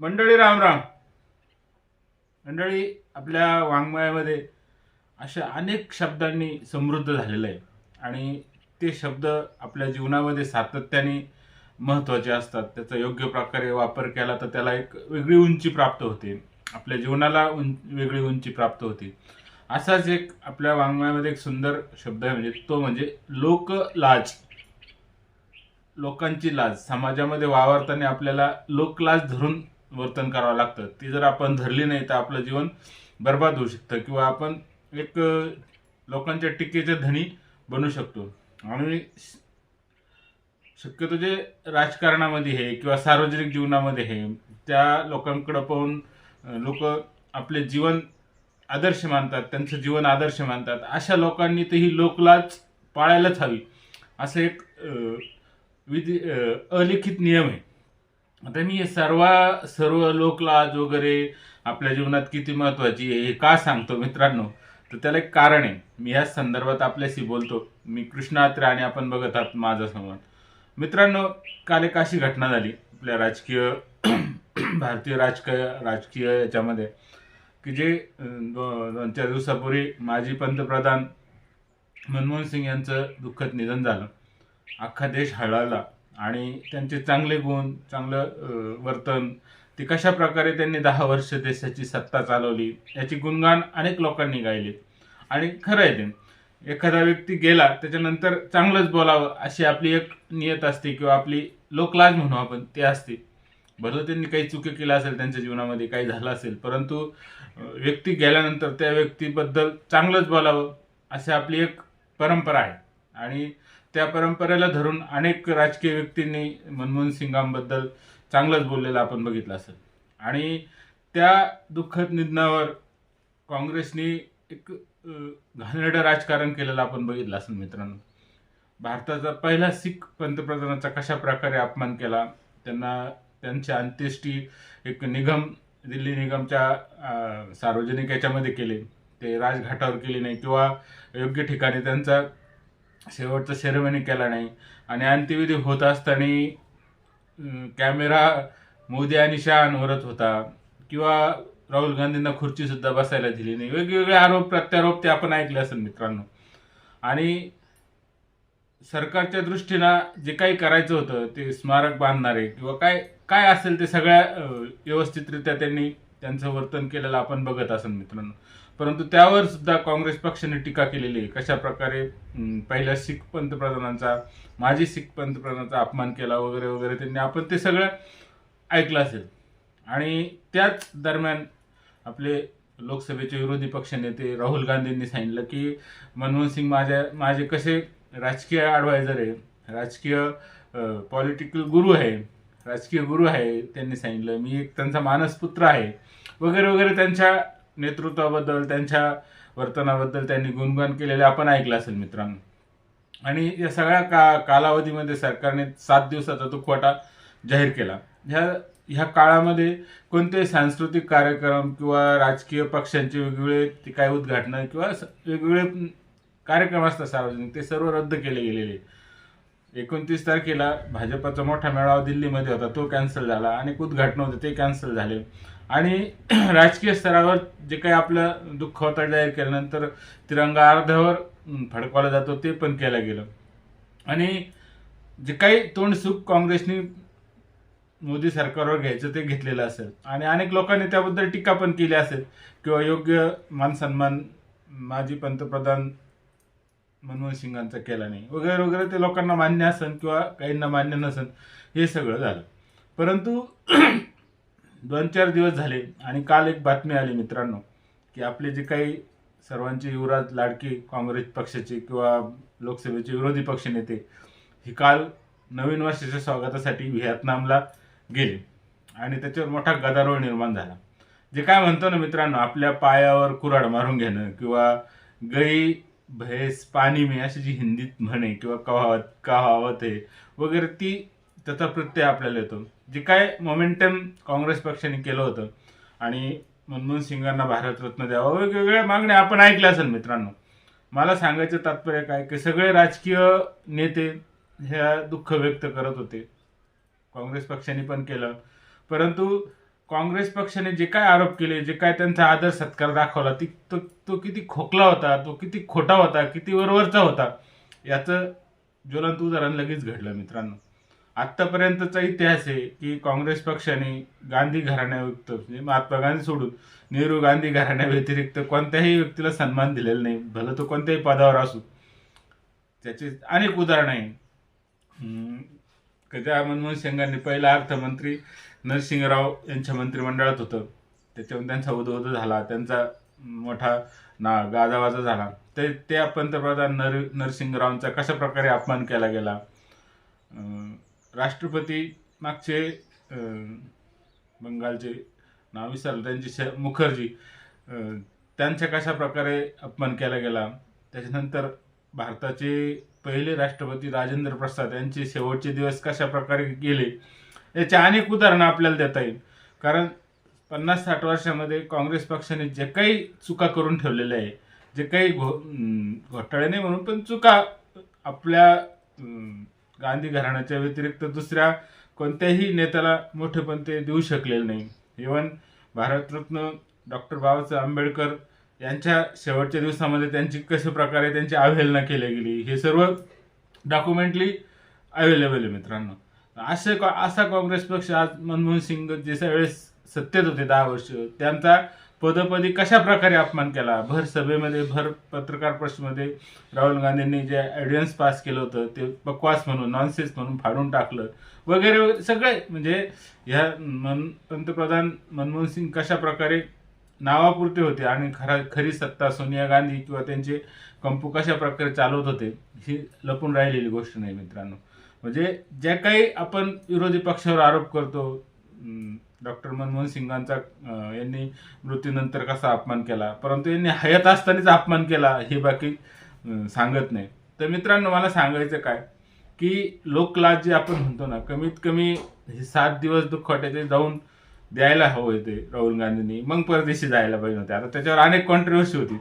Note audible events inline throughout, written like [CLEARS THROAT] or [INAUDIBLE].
मंडळी राम राम. मंडळी आपल्या वाङ्मयामध्ये अशा अनेक शब्दांनी समृद्ध झालेलं आहे. आणि ते शब्द आपल्या जीवनामध्ये सातत्याने महत्त्वाचे असतात. त्याचा योग्य प्रकारे वापर केला तर त्याला एक वेगळी उंची प्राप्त होते. आपल्या जीवनाला उं वेगळी उंची प्राप्त होते. असाच एक आपल्या वाङ्मयामध्ये एक सुंदर शब्द आहे. म्हणजे तो म्हणजे लोकलाज लोकांची लाज. समाजामध्ये वावरताना आपल्याला लोकलाज धरून वर्तन करावं लागतं. ती जर आपण धरली नाही तर आपलं जीवन बर्बाद होऊ शकतं किंवा आपण एक लोकांच्या टीकेचे धनी बनू शकतो. आणि श- शक्यतो जे राजकारणामध्ये आहे किंवा सार्वजनिक जीवनामध्ये आहे त्या लोकांकडं पाहून लोक आपले जीवन आदर्श मानतात त्यांचं जीवन आदर्श मानतात अशा लोकांनी तर ही लोकलाच पाळायलाच हवी. असं एक विधी अलिखित नियम आहे. आता मी सर्व सर्व लोकलाज वगैरे आपल्या जीवनात किती महत्वाची आहे हे का सांगतो मित्रांनो? तर त्याला एक कारण आहे. मी याच संदर्भात आपल्याशी बोलतो. मी कृष्णा अत्रे आणि आपण बघत आहात माझा संवाद मित्रांनो काल एक अशी घटना झाली. आपल्या राजकीय [CLEARS THROAT] भारतीय राजकीय राजकीय याच्यामध्ये की जे दो- दोन चार दिवसापूर्वी माजी पंतप्रधान मनमोहन सिंग यांचं दुःखद निधन झालं. अख्खा देश हळाला आणि त्यांचे चांगले गुण चांगलं वर्तन ते कशा प्रकारे त्यांनी दहा वर्ष देशाची सत्ता चालवली याची गुणगान अनेक लोकांनी गायले. आणि खरं आहे ते. एखादा व्यक्ती गेला त्याच्यानंतर चांगलंच बोलावं अशी आपली एक नियत असते किंवा आपली लोकलाज म्हणू आपण ते असते. भलं त्यांनी काही चुकी केलं असेल त्यांच्या जीवनामध्ये काही झालं असेल परंतु व्यक्ती गेल्यानंतर त्या व्यक्तीबद्दल चांगलंच बोलावं अशी आपली एक परंपरा आहे. आणि त्या परंपरेला धरून अनेक राजकीय व्यक्तींनी मनमोहन सिंगांबद्दल चांगलंच बोललेलं आपण बघितलं असेल. आणि त्या दुःखद निधनावर काँग्रेसने एक घाणेरडं राजकारण केलेलं आपण बघितलं असेल मित्रांनो. भारताचा पहिला सिख पंतप्रधानाचा कशा प्रकारे अपमान केला त्यांना त्यांच्या अंत्येष्टी एक निगम दिल्ली निगमच्या सार्वजनिक याच्यामध्ये केले ते राजघाटावर केले नाही किंवा योग्य ठिकाणी त्यांचा शेवटचा सेरेमनी केला नाही. आणि अंत्यविधी होत असताना कॅमेरा मोदी आणि शहांवरच होता. किंवा राहुल गांधींना खुर्चीसुद्धा बसायला दिली नाही. वेगवेगळे आरोप प्रत्यारोप ते आपण ऐकले असेल मित्रांनो. आणि सरकारच्या दृष्टीनं जे काही करायचं होतं ते स्मारक बांधणारे किंवा काय काय असेल ते सगळ्या व्यवस्थितरित्या त्यांनी त्यांचं वर्तन केलेलं आपण बघत असेल मित्रांनो. परंतु त्यावर सुद्धा काँग्रेस पक्षाने टीका केलेली आहे. कशा प्रकारे पहिल्या सिख पंतप्रधानांचा माजी सिख पंतप्रधानाचा अपमान केला वगैरे वगैरे त्यांनी आपण ते सगळं ऐकलं असेल. आणि त्याच दरम्यान आपले लोकसभेचे विरोधी पक्षनेते राहुल गांधींनी सांगितलं की मनमोहन सिंग माझ्या माझे कसे राजकीय ॲडवायझर आहे राजकीय पॉलिटिकल गुरु आहे राजकीय गुरु आहे त्यांनी सांगितलं मी एक त्यांचा मानसपुत्र आहे वगैरे वगैरे त्यांच्या नेतृत्वाबद्दल त्यांच्या वर्तनाबद्दल त्यांनी गुणगान केलेले आपण ऐकलं असेल मित्रांनो. आणि या सगळ्या का कालावधीमध्ये सरकारने सात दिवसाचा तो कोटा जाहीर केला. ह्या ह्या काळामध्ये कोणते सांस्कृतिक कार्यक्रम किंवा राजकीय पक्षांचे वेगवेगळे ते काय उद्घाटनं किंवा वेगवेगळे कार्यक्रम असतात सार्वजनिक ते सर्व रद्द केले गेलेले. एकोणतीस तारखेला भाजपाचा मोठा मेळावा दिल्लीमध्ये होता तो कॅन्सल झाला. अनेक उद्घाटनं होते ते कॅन्सल झाले. आणि [CLEARS THROAT] राजकीय स्तरावर जे काही आपलं दुःख होतं जाहीर केल्यानंतर तिरंगा अर्ध्यावर फडकवला जातो ते पण केलं गेलं. आणि जे काही तोंडसुख काँग्रेसने मोदी सरकारवर घ्यायचं ते घेतलेलं असेल. आणि अनेक लोकांनी त्याबद्दल टीका पण केली असेल किंवा योग्य मानसन्मान माजी पंतप्रधान मनमोहन सिंगांचा केला नाही. वगैरे वगैरे ते लोकांना मान्य असेल किंवा काहींना मान्य नसेल हे सगळं झालं. परंतु [CLEARS THROAT] दोन चार दिवस झाले आणि काल एक बातमी आली मित्रांनो की आपले जे काही सर्वांचे युवराज लाडके काँग्रेस पक्षाचे किंवा लोकसभेचे विरोधी पक्षनेते हे काल नवीन वर्षाच्या स्वागतासाठी व्हिएतनामला गेले आणि त्याच्यावर मोठा गदारोळ निर्माण झाला. जे काय म्हणतो ना मित्रांनो आपल्या पायावर कुऱ्हाड मारून घेणं किंवा गई भैस पाणी मे अशी जी हिंदीत म्हणे किंवा कहावत कहावत आहे वगैरे ती त्याचा प्रत्यय आपल्याला येतो. जे काय मोमेंटम काँग्रेस पक्षाने केलं होतं आणि मनमोहन सिंगांना भारतरत्न द्यावा वेगवेगळ्या मागण्या आपण ऐकल्या असेल मित्रांनो. मला सांगायचं तात्पर्य काय की सगळे राजकीय नेते ह्या दुःख व्यक्त करत होते. काँग्रेस पक्षाने पण केलं. परंतु काँग्रेस पक्षाने जे काय आरोप केले जे काय त्यांचा आदर सत्कार दाखवला ती तो तो किती खोकला होता तो किती खोटा होता किती वरवरचा होता याचं ज्वलंत उदाहरण लगेच घडलं मित्रांनो. आत्तापर्यंतचा इतिहास आहे की काँग्रेस पक्षाने गांधी घराण्याव्यक्त म्हणजे महात्मा गांधी सोडून नेहरू गांधी घराण्याव्यतिरिक्त कोणत्याही व्यक्तीला सन्मान दिलेला नाही भलं तो कोणत्याही पदावर असू. त्याचे अनेक उदाहरणं आहे कधी मनमोहन सिंगांनी पहिला अर्थमंत्री नरसिंहराव यांच्या मंत्रिमंडळात होतं. त्याच्यावर त्यांचा उदोद झाला त्यांचा मोठा ना गाजावाजा झाला. ते त्या पंतप्रधान नर नरसिंहरावांचा कशा प्रकारे अपमान केला गेला? राष्ट्रपती मागचे बंगालचे नाव विसरलं त्यांचे श मुखर्जी त्यांच्या कशा प्रकारे अपमान केला गेला त्याच्यानंतर भारताचे पहिले राष्ट्रपती राजेंद्र प्रसाद यांचे शेवटचे दिवस कशा प्रकारे गेले याचे अनेक उदाहरणं आपल्याला देता येईल. कारण पन्नास साठ वर्षामध्ये काँग्रेस पक्षाने जे काही चुका करून ठेवलेल्या आहे जे काही घो घोटाळे नाही म्हणून पण चुका आपल्या गांधी घराण्याच्या व्यतिरिक्त दुसऱ्या कोणत्याही नेत्याला मोठेपण ते देऊ शकलेले नाही. इवन भारतरत्न डॉक्टर बाबासाहेब आंबेडकर यांच्या शेवटच्या दिवसामध्ये त्यांची कशा प्रकारे त्यांची अवहेलना केली गेली हे सर्व डॉक्युमेंटली अवेलेबल आहे मित्रांनो. असे का- असा काँग्रेस पक्ष आज मनमोहन सिंग जे वेळेस सत्तेत होते दहा वर्ष त्यांचा पदोपदी कशा प्रकारे अपमान केला? भर सभेमध्ये भर पत्रकार परिषदेमध्ये राहुल गांधींनी जे ॲडियन्स पास केलं होतं ते बकवास म्हणून नॉनसेन्स म्हणून फाडून टाकलं. वगैरे वगैरे सगळे म्हणजे ह्या मन पंतप्रधान मनमोहन सिंग कशा प्रकारे नावापुरते होते आणि खरा खरी सत्ता सोनिया गांधी किंवा त्यांचे कंपू कशा प्रकारे चालवत होते ही लपून राहिलेली गोष्ट नाही मित्रांनो. म्हणजे ज्या काही आपण विरोधी पक्षावर आरोप करतो डॉक्टर मनमोहन सिंगांचा यांनी मृत्यूनंतर कसा अपमान केला? परंतु यांनी हयात असतानाच अपमान केला हे बाकी सांगत नाही. तर मित्रांनो मला सांगायचं काय? की लोकलाज जे आपण म्हणतो ना कमीत कमी हे सात दिवस दुःखवाट्याचे जाऊन द्यायला हवं होते राहुल गांधींनी. मग परदेशी जायला पाहिजे होते. आता त्याच्यावर अनेक कॉन्ट्रोवर्सी होती.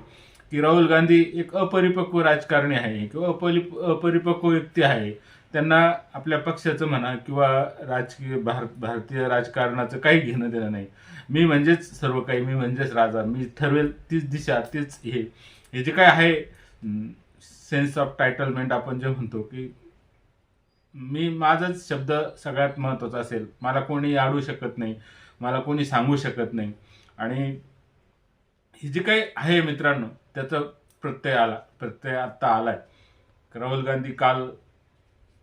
की राहुल गांधी एक अपरिपक्व राजकारणी आहे किंवा अपरि अपरिपक्व व्यक्ती आहे. त्यांना आपल्या पक्षाचं म्हणा किंवा राजकीय भारत भारतीय राजकारणाचं काही घेणं देणं नाही. मी म्हणजेच सर्व काही मी म्हणजेच राजा मी ठरवेल तीच दिशा तीच हे. हे जे काय आहे सेन्स ऑफ टायटलमेंट आपण जे म्हणतो की मी माझाच शब्द सगळ्यात महत्त्वाचा असेल. मला कोणी आडू शकत नाही मला कोणी सांगू शकत नाही. आणि हे जे काही आहे मित्रांनो त्याचा प्रत्यय आला प्रत्यय आत्ता आलाय. राहुल गांधी काल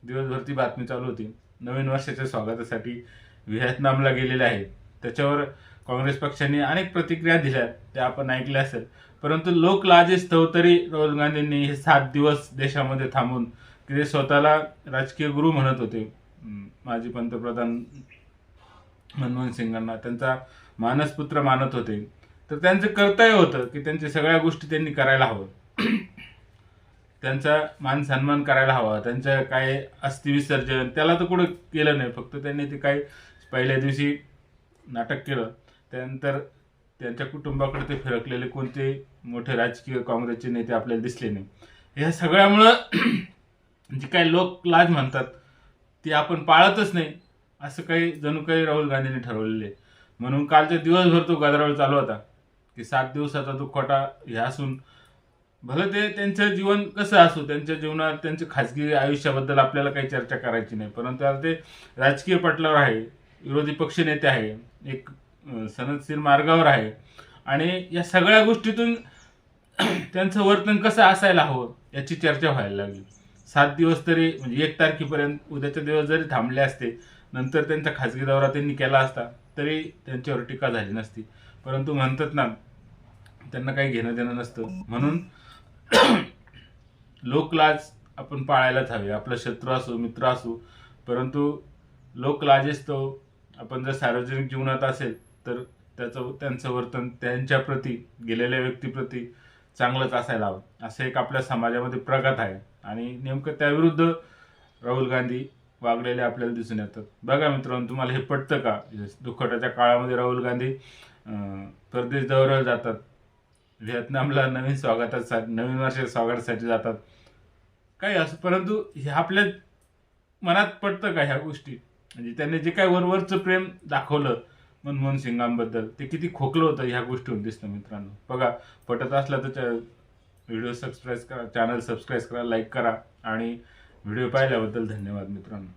दिवसभर ती बातमी चालू होती. नवीन वर्षाच्या स्वागतासाठी व्हिएतनामला गेलेले आहेत. त्याच्यावर काँग्रेस पक्षाने अनेक प्रतिक्रिया दिल्या त्या आपण ऐकल्या असेल. परंतु लोक लाजेस्तव तरी राहुल गांधींनी हे सात दिवस देशामध्ये थांबून ते स्वतःला राजकीय गुरु म्हणत होते. माजी पंतप्रधान मनमोहन सिंगांना त्यांचा मानसपुत्र मानत होते. तर त्यांचं कर्तव्य होतं की त्यांच्या सगळ्या गोष्टी त्यांनी करायला हवं त्यांचा मान सन्मान करायला हवा. त्यांचं काय अस्थि विसर्जन त्याला तर कुठं केलं नाही. फक्त त्यांनी ते काही पहिल्या दिवशी नाटक केलं. त्यानंतर त्यांच्या कुटुंबाकडे ते फिरकलेले कोणते मोठे राजकीय काँग्रेसचे नेते आपल्याला दिसले नाही. ह्या सगळ्यामुळं [CLEARS THROAT] जी काही लोक लाज म्हणतात ती आपण पाळतच नाही असं काही जणू काही राहुल गांधींनी ठरवलेले. आहे. म्हणून कालच्या दिवसभर तो गदारोळ चालू होता की सात दिवसाचा तो खोटा हे असून भलं ते त्यांचं जीवन कसं असो त्यांच्या जीवनात त्यांच्या खाजगी आयुष्याबद्दल आपल्याला काही चर्चा करायची नाही. परंतु आता ते राजकीय पटलावर आहे विरोधी पक्षनेते आहे एक सनदशीर मार्गावर आहे. आणि या सगळ्या गोष्टीतून [CLEARS THROAT] त्यांचं वर्तन कसं असायला हवं याची चर्चा व्हायला लागली. सात दिवस तरी म्हणजे एक तारखेपर्यंत उद्याच्या दिवस जरी थांबले असते नंतर त्यांचा खाजगी दौरा त्यांनी केला असता तरी त्यांच्यावर टीका झाली नसती. परंतु म्हणतात ना त्यांना काही घेणं देणं नसतं. म्हणून लोकलाज आपण पाळायलाच हवे. आपला शत्रू असो मित्र असो. परंतु लोकलाजेस तो. आपण जर सार्वजनिक जीवनात असेल तर त्याचं त्यांचं वर्तन त्यांच्या प्रती गेलेल्या व्यक्तीप्रती चांगलंच असायला हवं. असं एक आपल्या समाजामध्ये प्रगत आहे. आणि नेमकं त्याविरुद्ध राहुल गांधी वागलेले आपल्याला दिसून येतात. बघा मित्रांनो तुम्हाला हे पटतं का? दुःखटाच्या काळामध्ये राहुल गांधी परदेश दौऱ्यावर जातात. व्हिएतनामला नवीन स्वागतासाठी नवीन वर्षाच्या स्वागतासाठी जातात. काही असं परंतु हे आपल्या मनात पडतं का ह्या गोष्टी? म्हणजे त्यांनी जे काय वरवरचं प्रेम दाखवलं मनमोहन सिंगांबद्दल ते किती खोकलं होतं ह्या गोष्टीवर दिसतं मित्रांनो. बघा पटत असला तर व्हिडिओ सबस्क्राईब करा चॅनल सबस्क्राईब करा लाईक करा आणि व्हिडिओ पाहिल्याबद्दल धन्यवाद मित्रांनो.